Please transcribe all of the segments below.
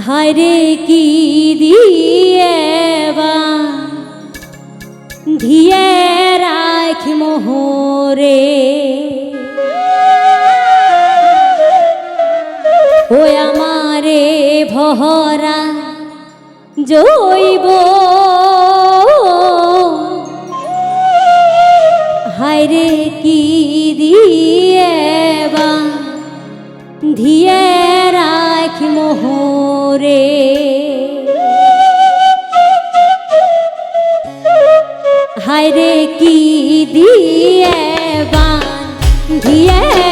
হায়রে কি দিয়ে ধিয়ে রাখ মোহরে। ও আমারে ভহরা জৈব। হায়রে কি মোহরে হায়রে কি দিয়ে বান ধিয়ে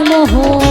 মগ্ন